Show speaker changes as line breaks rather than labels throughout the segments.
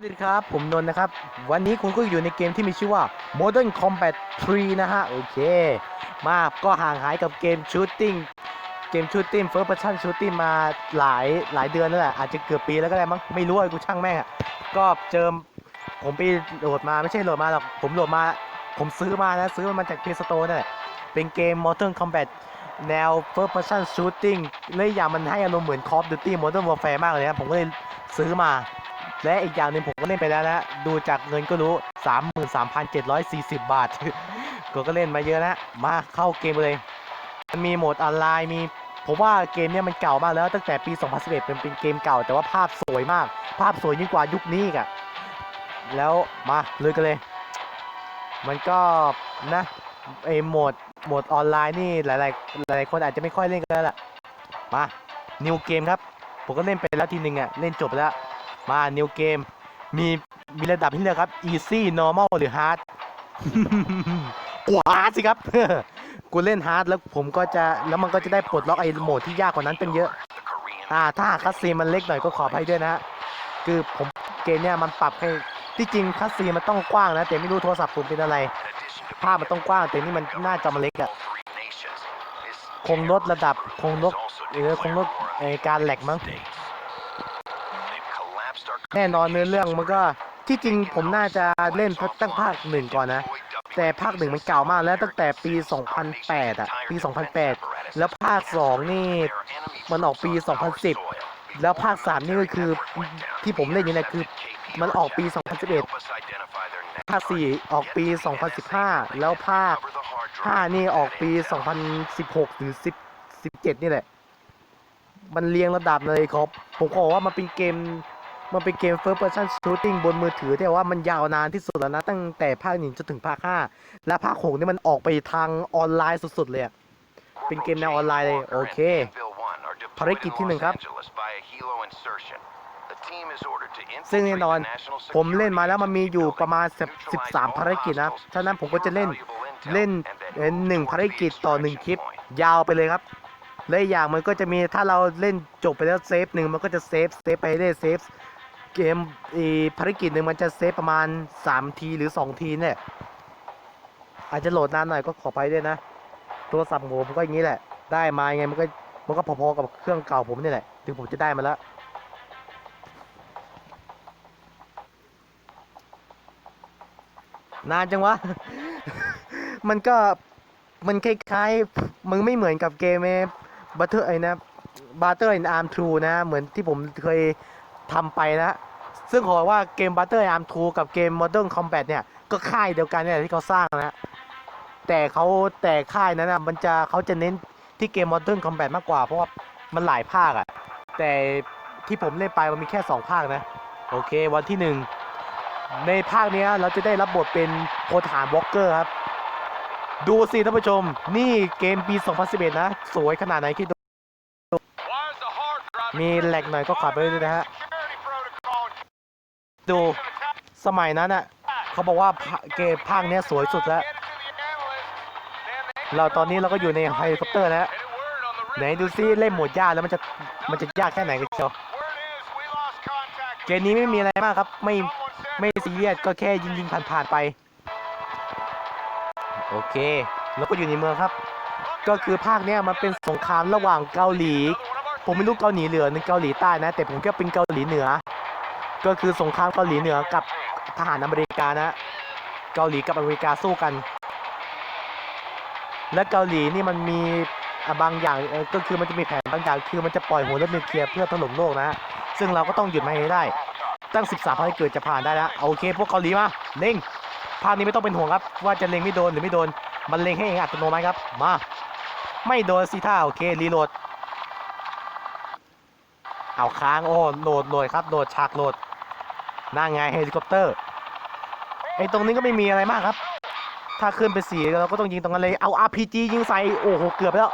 สวัสดีครับ ผมนนท์นะครับ วันนี้คุณก็อยู่ในเกมที่มีชื่อว่า Modern Combat 3 นะฮะ โอเค มาก็ห่างหายกับเกม Shooting เกม Shooting First Person Shooting มาหลายหลายเดือนแล้วแหละ อาจจะเกือบปีแล้วก็ได้มั้งไม่รู้อะกูช่างแม่งอะก็เจอผมไปโหลดมาไม่ใช่โหลดมาหรอก ผมโหลดมา ผมซื้อมานะ ซื้อมันจาก Play Store นั่นแหละเป็นเกม Modern Combat แนว First Person Shooting และอีกอย่างมันให้อารมณ์เหมือน Call of Duty Modern Warfare มากเลยนะผมก็เลยซื้อมา และอีกอย่างหนึ่งผมก็เล่นไปแล้วนะดูจากเงินก็รู้ 33,740 บาทก็ก็เล่นมาเยอะนะมาเข้าเกมเลย มันมีโหมดออนไลน์มีผมว่าเกมเนี้ยมันเก่ามากแล้วตั้งแต่ปี 2011เป็นเป็นเกมเก่า แต่ว่าภาพสวยมาก ภาพสวยยิ่งกว่ายุคนี้อีกอะแล้วมาเลยกันเลย มันก็นะไอโหมดโหมดออนไลน์นี่หลายๆหลายๆคนอาจจะไม่ค่อยเล่นกันแล้วล่ะมานิวเกมครับผมก็เล่นไปแล้วทีหนึ่งอะเล่นจบแล้ว มานิวเกม มีมีระดับให้เลือกครับ easy normal หรือ hard กว่า hard สิครับ กูเล่น hard แล้วผมก็จะแล้วมันก็จะได้ปลดล็อกไอ้โหมดที่ยากกว่านั้นเป็นเยอะ อ่า ถ้าหากคัสซีนมันเล็กหน่อยก็ขออภัยด้วยนะฮะคือผมเกมเนี่ยมันปรับให้ที่จริงคัสซีนมันต้องกว้างนะแต่ไม่รู้โทรศัพท์ผมเป็นอะไร ภาพมันต้องกว้างแต่นี่มันหน้าจอมันเล็กอะคงลดระดับคงลดเออคงลดไอ้การแหลกมั้ง แน่นอนเนื้อเรื่องมันก็ที่จริงผมน่าจะเล่นตั้งภาคหนึ่งก่อนนะ แต่ภาคหนึ่งมันเก่ามากแล้วตั้งแต่ปี 2008 อะ ปี 2008 แล้วภาค 2 นี่มันออกปี 2010 แล้วภาค 3 นี่ก็คือที่ผมเล่นอยู่นี่ยคือมันออกปี 2011 ภาค 4 ออกปี 2015 แล้วภาค 5 นี่ออกปี 2016 หรือ 10 17 นี่แหละ มันเรียงระดับเลยครับ ผมขอว่ามันเป็นเกม มันเป็นเกม First Person Shooting บนมือถือที่ว่ามันยาวนานที่สุดแล้วนะ ตั้งแต่ภาคหนึ่งจนถึงภาคห้าและภาคหกนี่มันออกไปทางออนไลน์สุดๆเลยเป็นเกมแนวออนไลน์เลย โอเค ภารกิจที่หนึ่งครับ ซึ่งแน่นอนผมเล่นมาแล้วมันมีอยู่ประมาณ 13 ภารกิจนะ ฉะนั้นผมก็จะเล่นเล่นเอ่อหนึ่งภารกิจต่อหนึ่งคลิป ยาวไปเลยครับและอีกอย่างมันก็จะมีถ้าเราเล่นจบไปแล้วเซฟหนึ่งมันก็จะเซฟเซฟไปเรื่อยเซฟ เกมอีภารกิจหนึ่งมันจะเซฟประมาณ 3 ทีหรือ 2 ทีเนี่ย อาจจะโหลดนานหน่อยก็ขอไปด้วยนะโทรศัพท์ผมก็อย่างนี้แหละ ได้มาไงมันก็มันก็พอๆกับเครื่องเก่าผมนี่แหละ ถึงผมจะได้มาแล้วนานจังวะ มันก็มันคล้ายๆมันไม่เหมือนกับเกมบัตเตอร์ไอ้นะบัตเตอร์อินอาร์มทรูนะ เหมือนที่ผมเคย ทำไปนะซึ่งขอว่าเกมบัตเตอร์อาร์มทรูกับเกม Modern Combat เนี่ย ก็ค่ายเดียวกันเนี่ยที่เขาสร้างนะแต่เขาแต่ค่ายนั้นนะมันจะเขาจะเน้นที่เกม Modern Combat มากกว่า เพราะว่ามันหลายภาคอะแต่ที่ผมเล่นไปมันมีแค่ 2 ภาคนะ โอเค วันที่หนึ่งในภาคเนี้ยเราจะได้รับบทเป็นพลทหารวอลเกอร์ครับ ดูสิท่านผู้ชม นี่เกมปี 2011 นะ สวยขนาดไหนคิดดูมีแหลกหน่อยก็ขับไปด้วยนะฮะ ดู สมัยนั้นอะเขาบอกว่าเกมภาคเนี้ยสวยสุดแล้ว เราตอนนี้เราก็อยู่ในเฮลิคอปเตอร์แล้ว ไหนดูซิเล่นโหมดยากแล้วมันจะมันจะยากแค่ไหนกันเชียวเกมนี้ไม่มีอะไรมากครับ ไม่ไม่ซีเรียสก็แค่ยิงยิงผ่านผ่านไป โอเค แล้วก็อยู่ในเมืองครับ ก็คือภาคเนี้ยมันเป็นสงครามระหว่างเกาหลี ผมไม่รู้เกาหลีเหนือหรือเกาหลีใต้นะ แต่ผมก็เป็นเกาหลีเหนือ ก็คือสงครามเกาหลีเหนือกับทหารอเมริกานะเกาหลีกับอเมริกาสู้กัน และเกาหลีนี่มันมีบางอย่างก็คือมันจะมีแผนบางอย่างคือมันจะปล่อยหัวเรถนิวเคลียร์เพื่อถล่มโลกนะซึ่งเราก็ต้องหยุดมันให้ได้ ตั้ง 13ภารกิจจะผ่านได้แล้วโอเค พวกเกาหลีมาเล็งภาคนี้ไม่ต้องเป็นห่วงครับ ว่าจะเล็งไม่โดนหรือไม่โดน มันเล็งให้เองอัตโนมัติครับมา ไม่โดนสิท่าโอเครีโหลดเอาค้างโอ้โหลดโหลดครับโหลดฉากโหลด ไงเฮลิคอปเตอร์ไอ้ตรงนี้ก็ไม่มีอะไรมากครับ ถ้าขึ้นไปสี่เราก็ต้องยิงตรงนั้นเลย เอา RPG ยิงใส่ โอ้โห เกือบแล้ว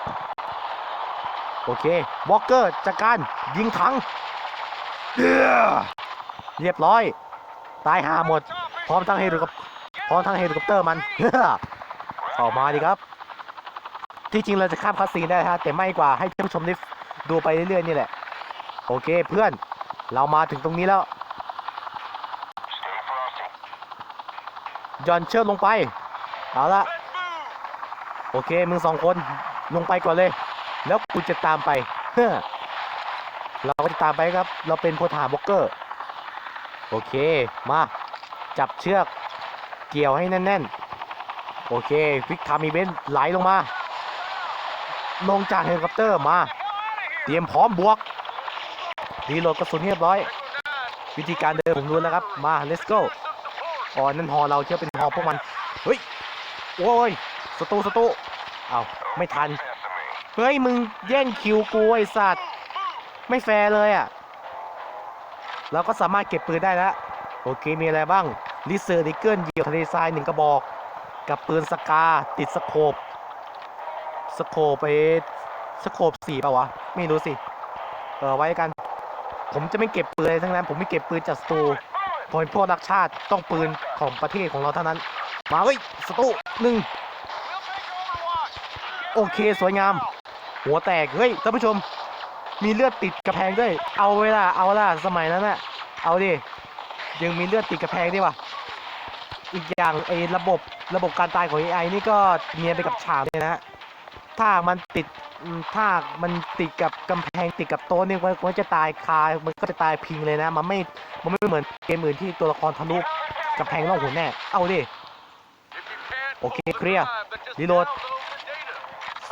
โอเควอลเกอร์จัดการยิงถังเรียบร้อย ตายหาหมด พร้อมทั้งเฮลิคอปพร้อมทั้งเฮลิคอปเตอร์มันออกมาดีครับ ที่จริงเราจะข้ามคัสซีนได้ฮะแต่ไม่กว่าให้ท่านผู้ชมได้ดูไปเรื่อยๆนี่แหละ โอเคเพื่อน เรามาถึงตรงนี้แล้ว ย่อนเชือกลงไป เอาละโอเค มึงสองคนลงไปก่อนเลย แล้วกูจะตามไป เราก็จะตามไปครับ เราเป็นพลทหารบล็อกเกอร์ โอเค มา จับเชือก เกี่ยวให้แน่นๆ โอเค ฟิกทามีเบนไหลลงมา ลงจากเฮลิคอปเตอร์มา เตรียมพร้อมบวก รีโหลดกระสุนเรียบร้อย วิธีการเดินผมรู้แล้วครับ มา let's go อ๋อนั่นฮอเราเชื่อเป็นฮอพวกมัน เฮ้ย โอ้ยสตูสตูเอาไม่ทัน เฮ้ย มึงแย่งคิวกูไอสัตว์ ไม่แฟร์เลยอะ เราก็สามารถเก็บปืนได้แล้ว โอเค มีอะไรบ้างลิเซอร์ดิเกิลเหยี่ยวทะเลทรายหนึ่งกระบอก กับปืนสกา ติดสโคปสโคปไปสโคปสี่ป่าวะ ไม่รู้สิ เออไว้กัน ผมจะไม่เก็บปืนอะไรทั้งนั้น ผมไม่เก็บปืนจากสตู ผมเป็นพวกรักชาติต้องปืนของประเทศของเราเท่านั้น มาเฮ้ยสตูหนึ่งโอเคสวยงาม หัวแตก เฮ้ยท่านผู้ชม มีเลือดติดกระแพงด้วย เอาเวลาเอาล่ะสมัยนั้นน่ะเอาดิยังมีเลือดติดกระแพงด้วยวะอีกอย่างไอ้ระบบระบบการตายของ AI นี่ก็เนียนไปกับฉากเลยนะ ถ้ามันติดถ้ามันติดกับกำแพงติดกับโต๊ะเนี่มันมันจะตายคา มันก็จะตายพิงเลยนะ มันไม่ มันไม่เหมือนเกมอื่นที่ตัวละครทะลุกำแพงล่องหนแน่ เอาดิ โอเคเคลียร์รีโหลด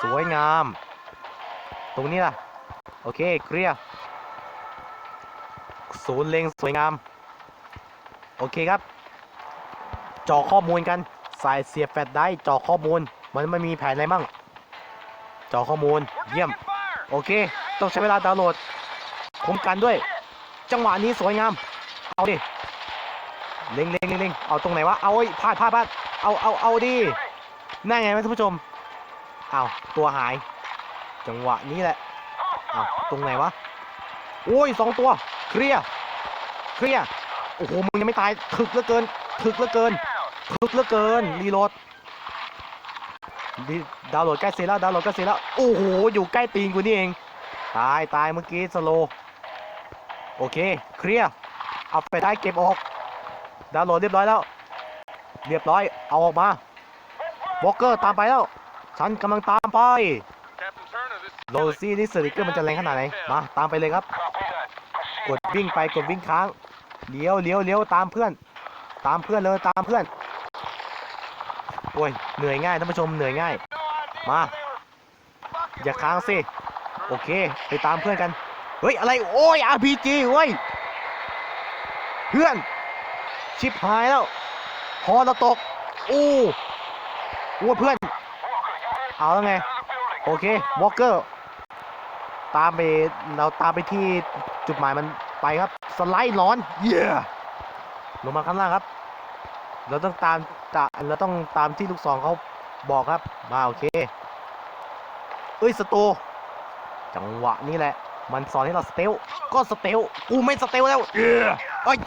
สวยงาม ตรงนี้ล่ะ โอเคเคลียร์ศูนย์เล็งสวยงาม โอเคครับจอข้อมูลกัน สายเสียบแฟลชได้จอข้อมูล มันไม่มีแผนอะไรมั่ง จอข้อมูลเยี่ยม โอเค ต้องใช้เวลาดาวน์โหลดคุ้มกันด้วย จังหวะนี้สวยงาม เอาดิเล็งเล็งเล็งเล็งเอาตรงไหนวะ เอาไอ้พลาดพลาดพลาดเอาเอาเอาดินั่นไงไหมท่านผู้ชมเอาตัวหาย จังหวะนี้แหละเอาตรงไหนวะโอ้ยสองตัว เคลียร์เคลียร์โอ้โหมึงยังไม่ตายถึกเหลือเกินถึกเหลือเกินถึกเหลือเกินรีโหลด รีดาวน์โหลดใกล้เสร็จแล้วดาวน์โหลดใกล้เสร็จแล้วโอ้โหอยู่ใกล้ตีนกูนี่เอง ตายตายเมื่อกี้สโลโอเคเคลียร์เอาไปได้เก็บออก ดาวน์โหลดเรียบร้อยแล้ว เรียบร้อยเอาออกมาวอลเกอร์ตามไปแล้ว ฉันกำลังตามไปโรซี่นี่สติกเกอร์มันจะแรงขนาดไหนมาตามไปเลยครับ กดวิ่งไปกดวิ่งค้างเลี้ยวเลี้ยวเลี้ยวตามเพื่อน ตามเพื่อนเลยตามเพื่อน อ้ยเหนื่อยง่ายท่านผู้ชมเหนื่อยง่าย มา อย่าค้างสิโอเค ไปตามเพื่อนกัน เฮ้ย อะไรโอ้ย RPG เว้ย เพื่อน ชิบหายแล้วพอเราตกอู้อู้เพื่อน เอาแล้วไง โอเควอลเกอร์ ตามไป เราตามไปที่จุดหมายมันไปครับ สไลด์ร้อน เย้ลงมาข้างล่างครับ เราต้องตามตาเราต้องตามที่ลูกศรเขาบอกครับ มาโอเค เอ้ยสโตจังหวะนี้แหละ มันสอนให้เราสเตล ก็สเตล กูไม่สเตลแล้ว เอ้ย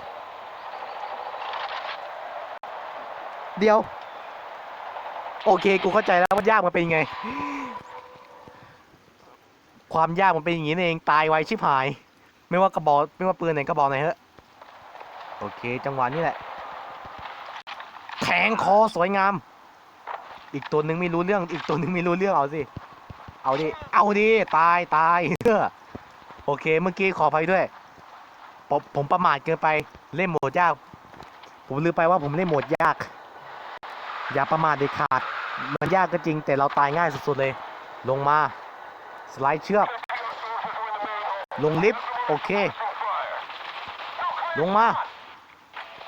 เดี๋ยว โอเค กูเข้าใจแล้วว่ายากมันเป็นไง ความยากมันเป็นอย่างนี้เอง ตายไวชิบหาย ไม่ว่ากระบอก ไม่ว่าปืนไหนกระบอกไหนเฮ้ยโอเค จังหวะนี้แหละ แทงคอสวยงาม อีกตัวหนึ่งไม่รู้เรื่อง อีกตัวหนึ่งไม่รู้เรื่องเอาสิ เอาดิ เอาดิ ตายตายเฮ้อโอเค เมื่อกี้ขออภัยด้วย ผมผมประมาทเกินไป เล่นโหมดยาก ผมลืมไปว่าผมเล่นโหมดยาก อย่าประมาทเด็ดขาด มันยากก็จริง แต่เราตายง่ายสุดๆเลย ลงมา สไลด์เชือก ลงลิฟต์ โอเค ลงมา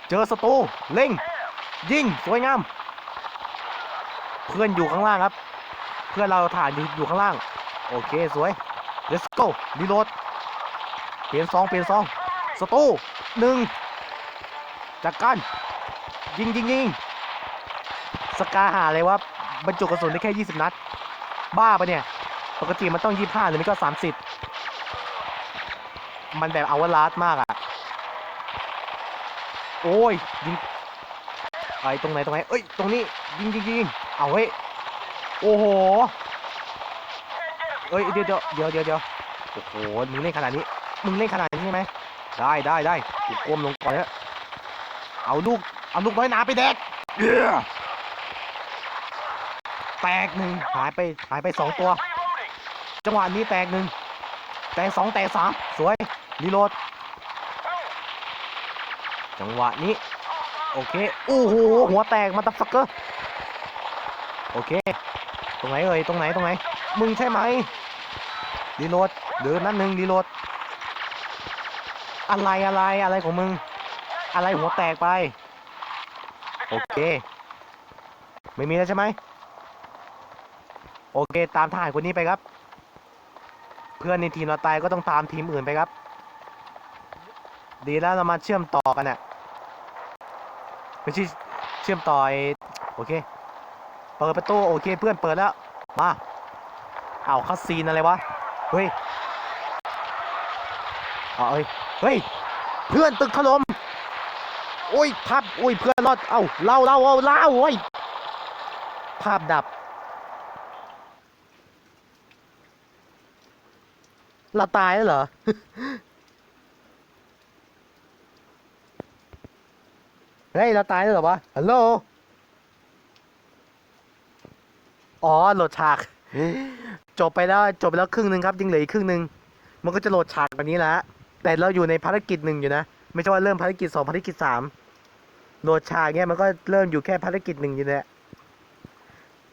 เจอศัตรูเล็ง ยิงสวยงาม เพื่อนอยู่ข้างล่างครับ เพื่อนเราถ่านอยู่อยู่ข้างล่าง โอเคสวย let's go รีโหลดเปลี่ยนซองเปลี่ยนซองศัตรูหนึ่งจากการยิงยิงยิงสกาหาเลยว่าบรรจุกระสุนได้แค่ 20 นัด บ้าปะเนี่ย ปกติมันต้อง 25 หรือไม่ก็ 30 มันแบบเอาวลาสมากอะ โอ้ยยิง ไอ้ตรงไหนตรงไหน เอ้ย ตรงนี้ ยิงยิงยิงเอาเฮ้ย โอ้โห เอ้ย เดี๋ยวเดี๋ยวเดี๋ยวเดี๋ยวเดี๋ยวโอ้โห มึงเล่นขนาดนี้ มึงเล่นขนาดนี้ใช่ไหม ได้ได้ได้กูก้มลงก่อนแล้วเอาลูก เอาลูกน้อยหนาไปแดกเยแตกหนึ่งหายไปหายไปสองตัว จังหวะนี้แตกหนึ่งแตกสองแตกสามสวยรีโหลด จังหวะนี้ โอเคโอ้โหหัวแตกมาตัฟักเกอร์โอเค ตรงไหนเอ่ยตรงไหนตรงไหน มึงใช่ไหมรีโหลดเดินนั่นหนึ่งรีโหลดอะไรอะไรอะไรของมึง อะไรหัวแตกไป โอเค ไม่มีแล้วใช่ไหมโอเค ตามทหารคนนี้ไปครับ เพื่อนในทีมเราตายก็ต้องตามทีมอื่นไปครับ ดีแล้วเรามาเชื่อมต่อกันน่ะ ไม่ใช่เชื่อมต่อไอ้โอเค เปิดประตูโอเคเพื่อนเปิดแล้ว มาเอาคัสซีนอะไรวะ เฮ้ยเอ้ย เฮ้ย เพื่อนตึกถล่มโอ้ยภาพโอ้ยเพื่อนรอด เอ้าเล่าเล่าเอาเล่าโอ้ย ภาพดับ เราตายแล้วเหรอ เฮ้ย เราตายแล้วเหรอวะ ฮัลโหล อ๋อ โหลดฉาก จบไปแล้ว จบไปแล้วครึ่งหนึ่งครับ ยังเหลืออีกครึ่งหนึ่ง มันก็จะโหลดฉากแบบนี้แหละ แต่เราอยู่ในภารกิจหนึ่งอยู่นะ ไม่ใช่ว่าเริ่มภารกิจสองภารกิจสามโหลดฉากเนี้ยมันก็เริ่มอยู่แค่ภารกิจหนึ่งอยู่เนี่ย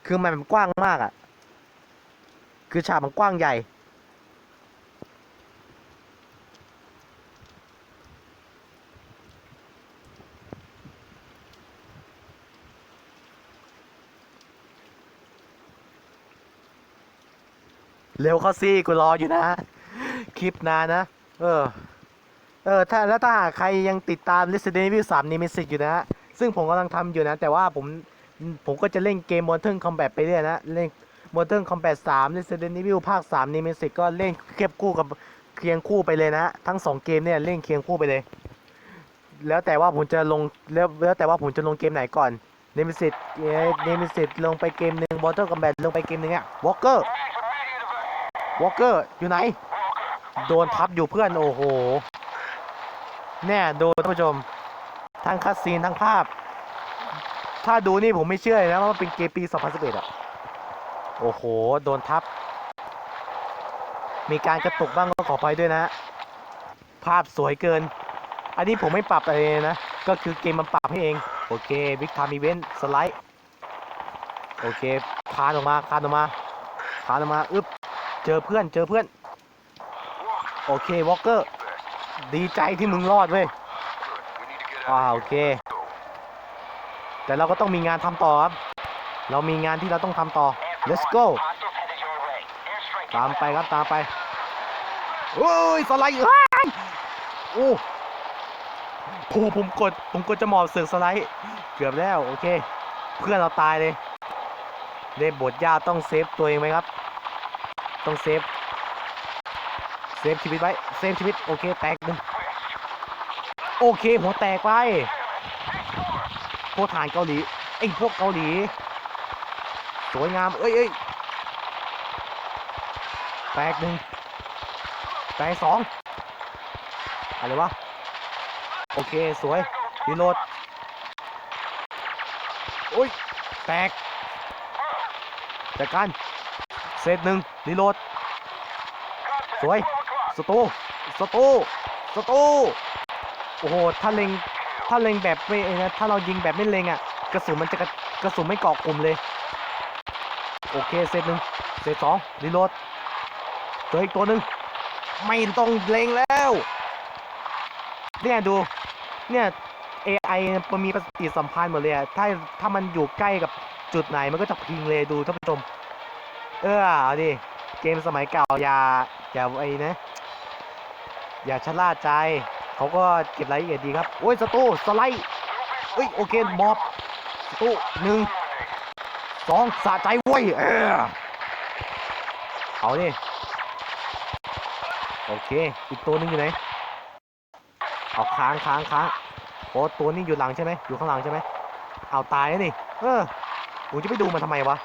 คือมันกว้างมากอะ่ะ คือฉากมันกว้างใหญ่ วเข้าสิกูรออยู่นะ คลิปนานนะ เออ เออ ถ้าแล้วถ้าหากใครยังติดตาม Resident Evil 3 Nemesis อยู่นะ ซึ่งผมกำลังทำอยู่นะ แต่ว่าผม ผมก็จะเล่นเกม Mortal Kombat ไปเรื่อยนะ เล่น Mortal Kombat 3 Resident Evil ภาค 3 Nemesis ก็เล่นเคียบคู่กับเคียงคู่ไปเลยนะ ทั้ง 2 เกมเนี่ยเล่นเคียงคู่ไปเลย แล้วแต่ว่าผมจะลง แล้วแล้วแต่ว่าผมจะลงเกมไหนก่อน Nemesis เอ่อ Nemesis ลงไปเกมหนึ่ง Mortal Kombat ลงไปเกมหนึ่งอะ Walker Walker อ วอเกอร์อยู่ไหน โดนทับอยู่เพื่อนโอ้โห แน่โดนท่านผู้ชม ทั้งคัสซีนทั้งภาพ ถ้าดูนี่ผมไม่เชื่อเลยนะว่ามันเป็นเกมปี 2011อะ โอ้โห โดนทับ มีการกระตุกบ้างก็ขอไปด้วยนะ ภาพสวยเกิน อันนี้ผมไม่ปรับอะไรเลยนะ ก็คือเกมมันปรับให้เอง โอเคบิ๊กทามอีเวนต์สไลด์ โอเคคานออกมาคานออกมาคานออกมา อึ๊บ เจอเพื่อนเจอเพื่อน โอเควอลเกอร์ ดีใจที่มึงรอดเว้ยอ่าโอเค แต่เราก็ต้องมีงานทำต่อครับ เรามีงานที่เราต้องทำต่อ let's go ตามไปครับตามไปโอ้ยสไลด์เฮ้ยโอ้โหผมกดผมกดจะหมอบเสือกสไลด์เกือบแล้วโอเค เพื่อนเราตายเลยเล่นบทยาต้องเซฟตัวเองไหมครับ ต้องเซฟ เซฟชีวิตไว้ เซฟชีวิต โอเค แตกหนึ่งโอเค หัวแตกไป พวกทหารเกาหลีไอ้พวกเกาหลี สวยงาม เอ้ยเอ้ยแตกหนึ่งแตกสองอะไรวะ โอเค สวยรีโหลดโอ้ย แตกจัดการ เซตหนึ่งรีโหลด สวย สตู สตู สตู โอ้โห ถ้าเล็ง ถ้าเล็งแบบไม่เอ้ยนะ ถ้าเรายิงแบบไม่เล็งอะ กระสุนมันจะกระกระสุนไม่เกาะกลุ่มเลย โอเค เซตหนึ่งเซตสองรีโหลด เจออีกตัวหนึ่งไม่ต้องเล็งแล้ว เนี่ยดู เนี่ย AI มันมีประสิทธิสัมพันธ์หมดเลยอะถ้าถ้ามันอยู่ใกล้กับจุดไหนมันก็จะพิงเลยดูท่านผู้ชม เออเอาดิ เกมสมัยเก่าอย่าอย่าไอ้นะ อย่าชะล่าใจ เขาก็เก็บรายละเอียดดีครับ โอ้ย สตูสไลด์เอ้ย โอเคมอบสตูหนึ่งสองสะใจเว้ยเออเอาดิ โอเค อีกตัวหนึงอยู่ไหน เอาค้างค้างค้างโอ้ตัวนี้อยู่หลังใช่ไหมอยู่ข้างหลังใช่ไหมเอาตายแล้วนี่ เออกูจะไปดูมันทำไมวะ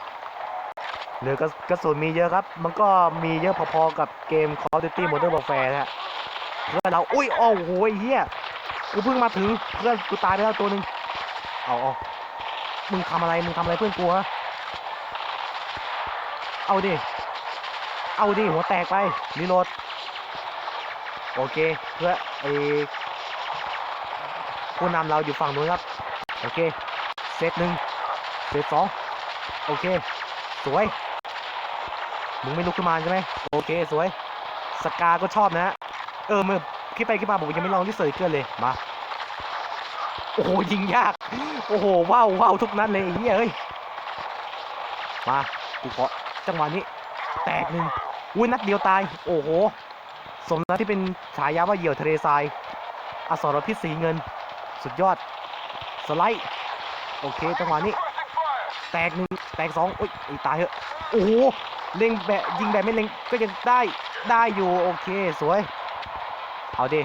หลือกระกระสุนมีเยอะครับ มันก็มีเยอะพอๆกับเกม Call of Duty Modern Warfare นะฮะเพื่อนเราอุ้ยโอ้โหไอ้เฮียกูเพิ่งมาถึงเพื่อนกูตายไปแล้วตัวหนึ่งเอาเอามึงทำอะไรมึงทำอะไรเพื่อนกูฮะเอาดิเอาดิหัวแตกไปรีโหลดโอเคเพื่อไอ้ผู้นำเราอยู่ฝั่งนู้นครับ โอเคเซตหนึ่งเซตสองโอเค สวย มึงไม่ลุกขึ้นมาใช่ไหมโอเคสวย สกาก็ชอบนะ เออเมื่อคิดไปคิดมาผมยังไม่ลองที่เสยเกินเลยมาโอ้โหยิงยาก โอ้โหว้าวว้าวทุกนัดเลยไอ้เหี้ยเอ้ยมากูขอจังหวะนี้ แตกหนึ่งอุ้ยนัดเดียวตาย โอ้โห สมแล้วที่เป็นฉายาว่าเหยี่ยวทะเลทรายอสรพิษสีเงิน สุดยอด สไลด์โอเคจังหวะนี้ แตกหนึ่งแตกสองอุ้ยอุ้ยตายเหอะโอ้โห เล็งแบบยิงแบบไม่เล็งก็ยังได้ได้อยู่โอเคสวย เอาดิ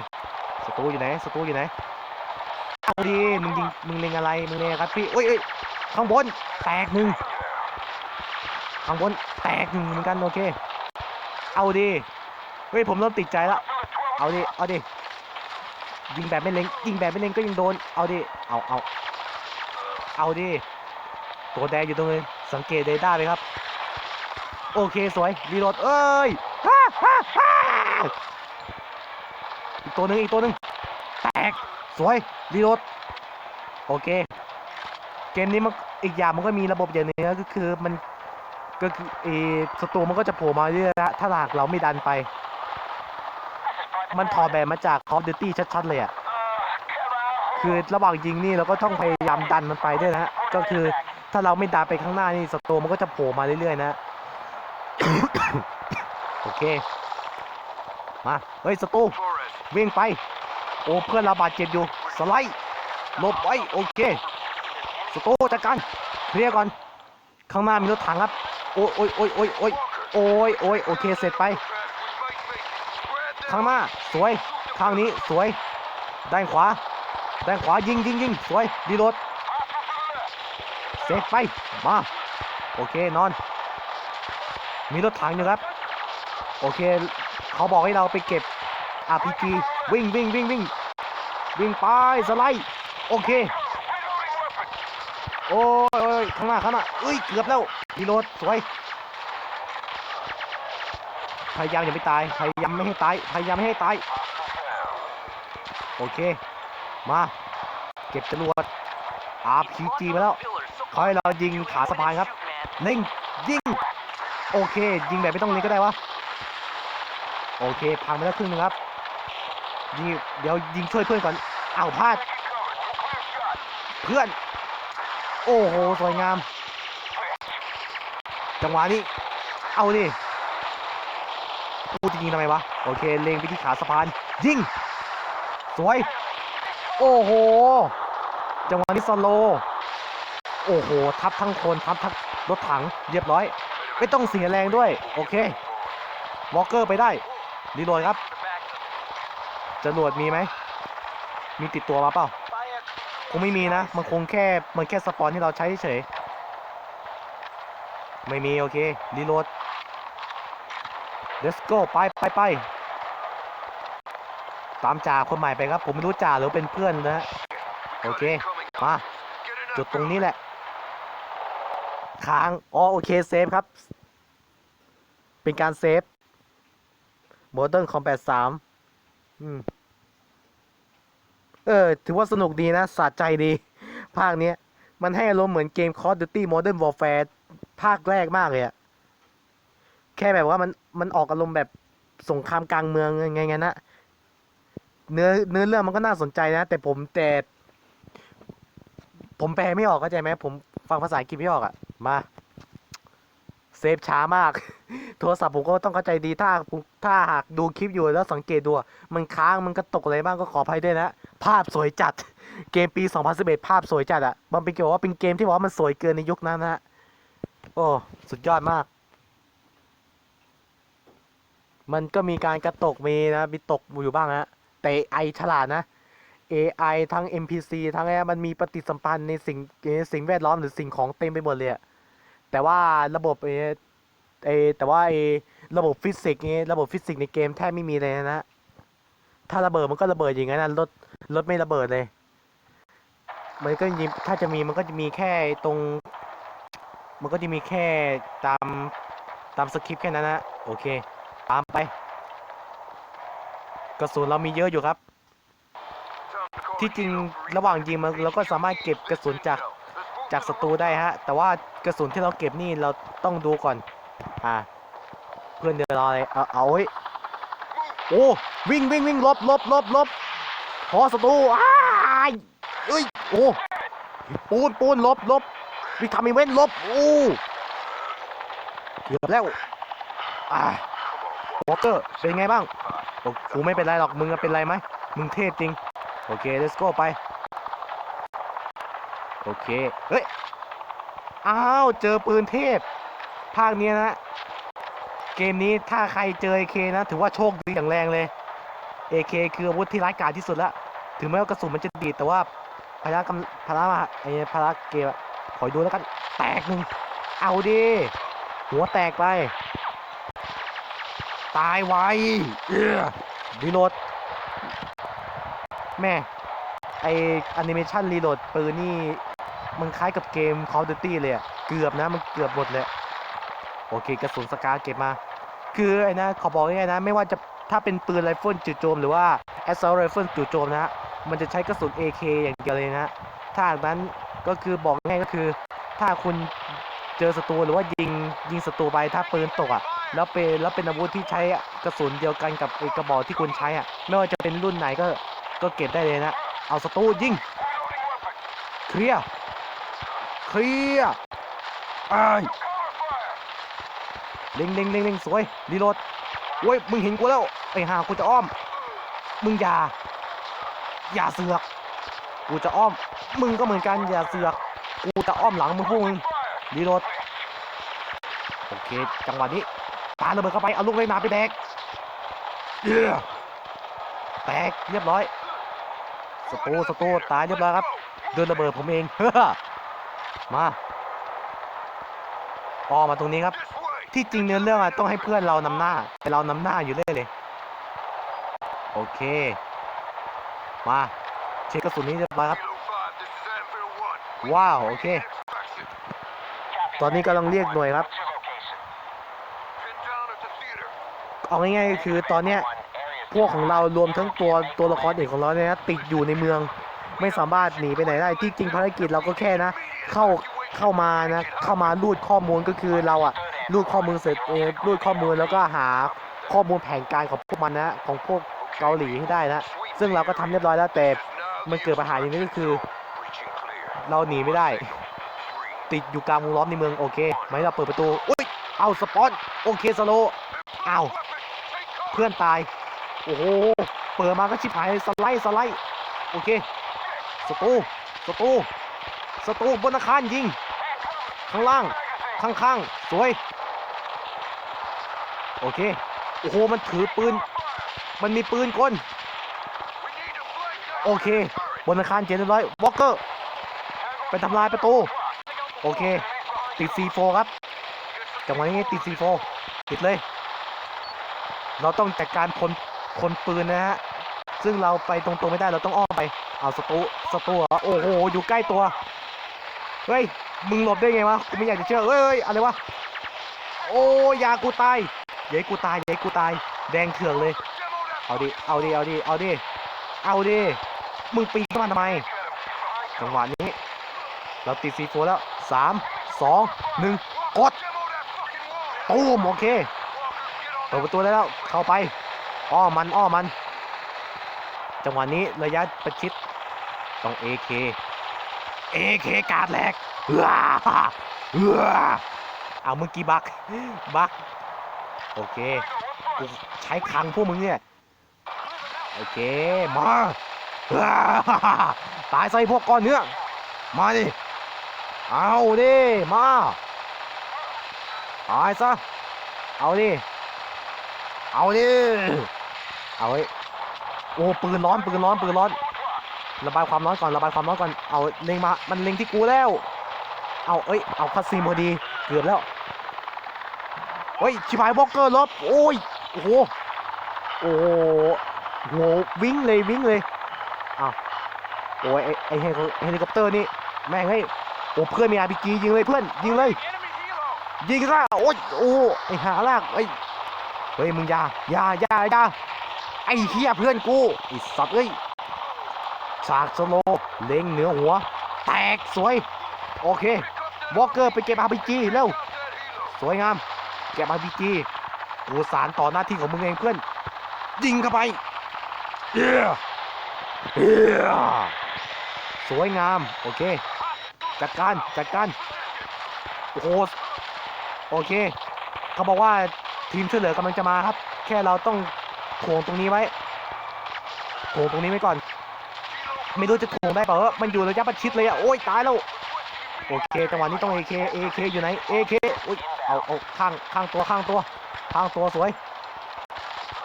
สตูอยู่ไหนสตูอยู่ไหนเอาดิมึงยิงมึงเล็งอะไรมึงเล็งครับพี่อุ้ยอุ้ยข้างบนแตกหนึ่งข้างบนแตกหนึ่งเหมือนกันโอเค เอาดิเฮ้ยผมเริ่มติดใจแล้วเอาดิเอาดิยิงแบบไม่เล็งยิงแบบไม่เล็งก็ยังโดนเอาดิเอาเอาเอาดิตัวแดงอยู่ตรงนี้สังเกตเดต้าไหมครับ โอเคสวยรีโหลดเอ้ยฮ่าฮ่าฮ่าอีกตัวหนึ่งอีกตัวหนึ่งแตกสวยรีโหลดโอเค เกมนี้มันอีกอย่างมันก็มีระบบอย่างนึงก็คือมันก็คือเออสตูมันก็จะโผล่มาเรื่อยๆนะถ้าหากเราไม่ดันไป มันถอดแบบมาจาก Call of Duty ชัดๆเลยอะคือระหว่างยิงนี่เราก็ต้องพยายามดันมันไปด้วยนะ ก็คือถ้าเราไม่ดันไปข้างหน้านี่ศัตรูมันก็จะโผล่มาเรื่อยๆนะ เค มา เฮ้ยศัตรูวิ่งไป โอ้เพื่อนเราบาดเจ็บอยู่ สไลด์หลบไว้ โอเคศัตรูจัดการเคลียร์ก่อน ข้างหน้ามีรถถังครับ โอ้ยโอ้ยโอ้ยโอ้ยโอ้ยโอ้ยโอ้ยโอเค เสร็จไป ข้างหน้า สวย ข้างนี้ สวย ด้านขวา ด้านขวา ยิงยิงยิงสวย ดีรดเสร็จไป มา โอเค นอน มีรถถังอยู่ครับ โอเค เขาบอกให้เราไปเก็บ RPG วิ่งวิ่งวิ่งวิ่งวิ่งไปสไลด์โอเค โอ้ยอยข้างหน้าข้างหน้าเอ้ยเกือบแล้วดีโรดสวยพยายามอย่าไม่ตายพยายามไม่ให้ตายพยายามไม่ให้ตายโอเค มา เก็บจรวด RPG มาแล้วขอให้เรายิงขาสะพานครับเล็งยิง โอเค ยิงแบบไม่ต้องเล็งก็ได้วะ โอเคพังไปแล้วครึ่งนึงครับยิงเดี๋ยวยิงช่วยเพื่อนก่อนอ้าวพลาด เพื่อน โอ้โหสวยงาม จังหวะนี้ เอาดิกูดจะยิงทำไมวะ โอเคเล็งไปที่ขาสะพาน ยิง สวย โอ้โห จังหวะนี้สโล โอ้โห ทับทั้งคนทับทั้งรถถังเรียบร้อย ไม่ต้องเสียแรงด้วย โอเควอลเกอร์ไปได้ รีโหลดครับจรวดมีไหม มีติดตัวมาเปล่า คงไม่มีนะ มันคงแค่ มันแค่สปอนที่เราใช้เฉย ไม่มี โอเค รีโหลด let's go ไปไปไป ตามจ่าคนใหม่ไปครับ ผมไม่รู้จ่าหรือเป็นเพื่อนนะฮะโอเค มา จุดตรงนี้แหละ ค้าง อ๋อ โอเค เซฟครับ เป็นการเซฟ Modern Combat 3อืมเออ ถือว่าสนุกดีนะสะใจดี ภาคเนี้ย มันให้อารมณ์เหมือนเกม Call of Duty Modern Warfare ภาคแรกมากเลยอะแค่แบบว่ามันมันออกอารมณ์แบบสงครามกลางเมืองไงไงนะเนื้อเนื้อเรื่องมันก็น่าสนใจนะ แต่ผมแต่ผมแปลไม่ออกเข้าใจไหมผมฟังภาษาอังกฤษไม่ออกอะมา เซฟช้ามาก โทรศัพท์ผมก็ต้องเข้าใจดีถ้าถ้าหากดูคลิปอยู่แล้วสังเกตดู มันค้างมันกระตกอะไรบ้างก็ขออภัยด้วยนะ ภาพสวยจัด เกมปี 2011 ภาพสวยจัดอะมันเป็นเกี่ยวว่าเป็นเกมที่บอกว่ามันสวยเกินในยุคนั้นนะโอ้ สุดยอดมาก มันก็มีการกระตกมีนะ มีตกอยู่บ้างนะแต่ AI ฉลาดนะ AI ทั้ง NPC ทั้งอะไรมันมีปฏิสัมพันธ์ในสิ่งในสิ่งแวดล้อมหรือสิ่งของเต็มไปหมดเลยอะ แต่ว่าระบบเอเอแต่ว่าเอระบบฟิสิกส์นี้ระบบฟิสิกส์ในเกมแทบไม่มีเลยนะ ถ้าระเบิดมันก็ระเบิดอย่างนั้นนะรถรถไม่ระเบิดเลย มันก็ยิงถ้าจะมีมันก็จะมีแค่ตรง มันก็จะมีแค่ตามตามสคริปต์แค่นั้นนะโอเค ตามไป กระสุนเรามีเยอะอยู่ครับ ที่จริงระหว่างยิงมันเราก็สามารถเก็บกระสุนจาก จากศัตรูได้ฮะ แต่ว่ากระสุนที่เราเก็บนี่เราต้องดูก่อน อ่า เพื่อนเดินรอเลยเอาเอาเว้ยโอ้วิ่งวิ่งวิ่งลบลบลบลบพอศัตรูอ้ายเอ้ยโอ้ปูนปูนลบลบวิคามิเว้นลบโอ้เกือบแล้วอ่าวอลเกอร์เป็นไงบ้างโอ้กูไม่เป็นไรหรอกมึงเป็นไรไหมมึงเทพจริง โอเค let's go ไป โอเค เฮ้ย อ้าว เจอปืนเทพ ภาคเนี้ยนะ เกมนี้ถ้าใครเจอ AK นะ ถือว่าโชคดีอย่างแรงเลย AK คืออาวุธที่ร้ายกาจที่สุดละ ถึงแม้ว่ากระสุนมันจะดีแต่ว่าพละกำพละมาไอ้พละเกมอะขอดูแล้วกัน แตกหนึ่ง เอาดิ หัวแตกไป ตายไวเออดีโหลด แม่ไอแอนิเมชันรีโหลดปืนนี่ มันคล้ายกับเกม Call of Duty เลยอะเกือบนะมันเกือบหมดเลย โอเคกระสุนสกาเก็บมา คือไอ้นะขอบอกง่ายๆนะ ไม่ว่าจะถ้าเป็นปืนไรเฟิลจู่โจมหรือว่า Assault Rifle จู่โจมนะฮะมันจะใช้กระสุน AK อย่างเดียวเลยนะถ้าหากนั้นก็คือบอกง่ายก็คือ ถ้าคุณเจอศัตรูหรือว่ายิงยิงศัตรูไปถ้าปืนตกอะแล้วเป็นแล้วเป็นอาวุธที่ใช้กระสุนเดียวกันกับไอกระบอกที่คุณใช้อะไม่ว่าจะเป็นรุ่นไหนก็ก็เก็บได้เลยนะ เอาศัตรูยิงเคลียร์ เคลียร์อ้เล็งเล็งเล็งเล็งสวยรีโหลดโอ้ยมึงเห็นกูแล้วไอ้ห่ากูจะอ้อม มึงอย่า อย่าเสือก กูจะอ้อม มึงก็เหมือนกันอย่าเสือก กูจะอ้อมหลังมึงพวกมึงรีโหลดโอเค จังหวะนี้ปาระเบิดเข้าไปเอาลูกเลยนาไปแดกเย้แตกเรียบร้อยสตูสตูตายเรียบร้อยครับเดินระเบิดผมเอง มาออมาตรงนี้ครับ ที่จริงเนื้อเรื่องอะต้องให้เพื่อนเรานำหน้า แต่เรานำหน้าอยู่เรื่อยเลย โอเค มาเช็คกระสุนนี้เรียบร้อยครับ ว้าว โอเค ตอนนี้กำลังเรียกหน่วยครับ เอาง่ายๆก็คือตอนเนี้ยพวกของเรารวมทั้งตัวตัวละครเอกของเราเนี่ยนะติดอยู่ในเมือง ไม่สามารถหนีไปไหนได้ที่จริงภารกิจเราก็แค่นะ เข้าเข้ามานะเข้ามารูดข้อมูลก็คือเราอะรูดข้อมูลเสร็จเอรูดข้อมูลแล้วก็หาข้อมูลแผนการของพวกมันนะของพวกเกาหลีให้ได้นะซึ่งเราก็ทำเรียบร้อยแล้วแต่มันเกิดปัญหาอย่างนี้ก็คือ เราหนีไม่ได้ ติดอยู่กลางวงล้อมในเมืองโอเคไหมเราเปิดประตูอุ้ยเอาสปอนโอเคสโลเอาเพื่อนตายโอ้โหเปิดมาก็ชิบหายสไลด์สไลด์โอเคสตูสตู สตูบนอาคารยิง ข้างล่าง ข้างๆสวย โอเค โอ้โห มันถือปืน มันมีปืนกล โอเค บนอาคารเจ็ดเรียบร้อยวอลเกอร์ ไปทำลายประตู โอเค ติด C4 ครับ จังหวะนี้ติด C4 ติดเลย เราต้องจัดการคน คนปืนนะฮะ ซึ่งเราไปตรงๆไม่ได้ เราต้องอ้อมไป เอาสตูสตูโอ้โห อยู่ใกล้ตัว เฮ้ย มึงหลบได้ไงวะ กูไม่อยากจะเชื่อเฮ้ยเฮ้ยอะไรวะ โอ้ยากูตายอย่าให้กูตายอย่าให้กูตาย แดงเถื่อกเลย เอาดิ เอาดิ เอาดิ เอาดิ เอาดิ มึงปีนเข้ามาทำไม จังหวะนี้ เราติดซีโฟแล้วสามสองหนึ่งกดตูมโอเคเปิดประตูได้แล้ว เข้าไป อ้อมัน อ้อมัน จังหวะนี้ระยะประชิดต้อง AK AK การดแหลกเอื้อเอือเอาเมื่อกี้บักบักโอเคกูใช้คังพวกมึงเนี่ยโอเคมาเฮ้อตายใส่พวกก้อนเนื้อมาดิเอาดิมาตายซะเอาดิเอาดิเอาไว้โอ้ปืนร้อนปืนร้อนปืนร้อน ระบายความร้อนก่อนระบายความร้อนก่อนเอาเล็งมามันเล็งที่กูแล้ว เอาเอ้ยเอาคัสซีนพอดีเกือบแล้วเฮ้ยชิบายวอลเกอร์ลบโอ้ยโอ้โหโอ้โหโหวิ่งเลยวิ่งเลยเอาโอโอ้ยไอ้เฮลิเฮลิคอปเตอร์นี่แม่งเฮ้ยโอ้เพื่อนมีอาร์พีจียิงเลยเพื่อนยิงเลย ยิงซะโอ้ยโอ้ไอ้หาลากไอ้เฮ้ยมึงยายายายาไอ้เหี้ยเพื่อนกูไอ้สัตว์เอ้ย ฉากสโลเล็งเหนือหัว แตกสวย โอเควอลเกอร์ไปเก็บอาร์พีจีเร็ว สวยงาม เก็บอาร์พีจีกูสารต่อหน้าที่ของมึงเองเพื่อน ยิงเข้าไปเย้เย้สวยงาม โอเค จัดการ จัดการ โอ้โห โอเค เขาบอกว่าทีมช่วยเหลือกำลังจะมาครับ แค่เราต้องถ่วงตรงนี้ไว้ถ่วงตรงนี้ไว้ก่อน ไม่รู้จะถ่วงได้เปล่ามันอยู่ระยะประชิดเลยอะโอ้ยตายแล้วโอเคจังหวะนี้ต้อง AK AK อยู่ไหน AK อุ้ยเอาเอาข้างข้างตัวข้างตัว ข้างตัวสวย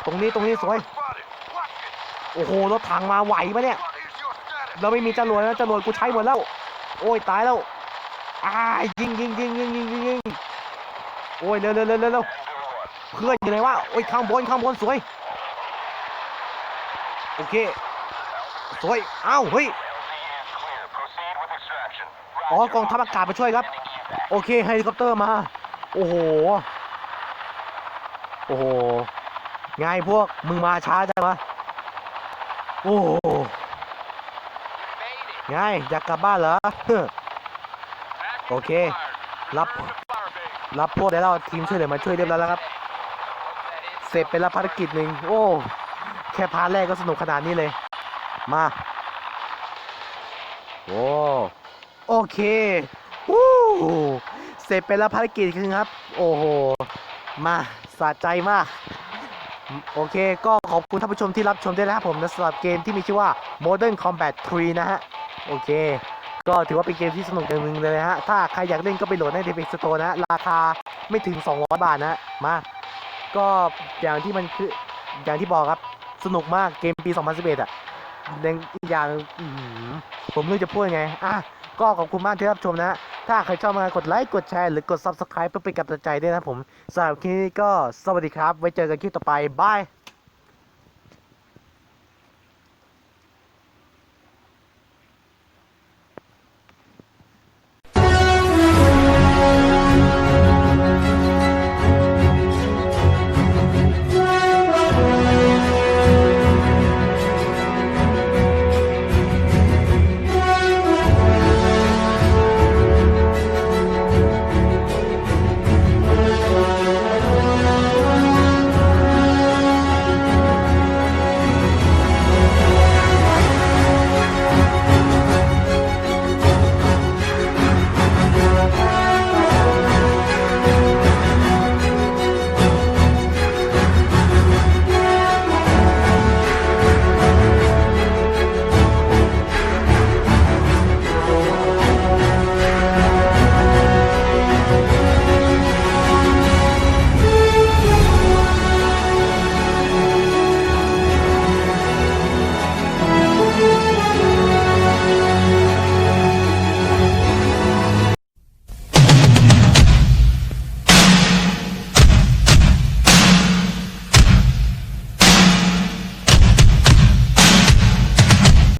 ตรงนี้ตรงนี้สวย โอ้โหรถถังมาไหวปะเนี่ยเราไม่มีจรวดแล้วจรวดกูใช้หมดแล้ว โอ้ยตายแล้วอ้ายิงยิงยิงยิงยิงยิงยิงโอ้ยเร็วเร็วเร็วเร็วเร็วเพื่อนอยู่ไหนวะโอ้ยข้างบนข้างบนสวย โอเค สวยอ้าวเฮ้ยอ๋อกองทัพอากาศมาช่วยครับ โอเคเฮลิคอปเตอร์มา โอ้โห โอ้โหไงพวกมึงมาช้าจังวะโอ้โหไงอยากกลับบ้านเหรอโอเค รับ รับพวกเดี๋ยวเราทีมช่วยเหลือมาช่วยเรียบร้อยแล้วครับ เสร็จไปแล้วภารกิจหนึ่งโอ้ แค่พาร์ทแรกก็สนุกขนาดนี้เลย มาโอ้โอเควู้เสร็จไปแล้วภารกิจครึ่งครับ โอ้โห มาสะใจมาก โอเค ก็ขอบคุณท่านผู้ชมที่รับชมด้วยนะครับผมสำหรับเกมที่มีชื่อว่า Modern Combat 3 นะฮะ โอเค ก็ถือว่าเป็นเกมที่สนุกอย่างหนึ่งเลยนะฮะ ถ้าใครอยากเล่นก็ไปโหลดใน Epic Store นะ ราคาไม่ถึง 200 บาทนะมา ก็อย่างที่มันคืออย่างที่บอกครับสนุกมากเกมปี 2011 อะ เด้งอีกอย่างผมไม่รู้จะพูดไง อะ ก็ขอบคุณมากที่รับชมนะ ถ้าใครชอบมากดไลค์ กดแชร์ หรือกด Subscribe เพื่อเป็นกำลังใจด้วยนะผมสำหรับคลิปนี้ก็สวัสดีครับ ไว้เจอกันคลิปต่อไป บาย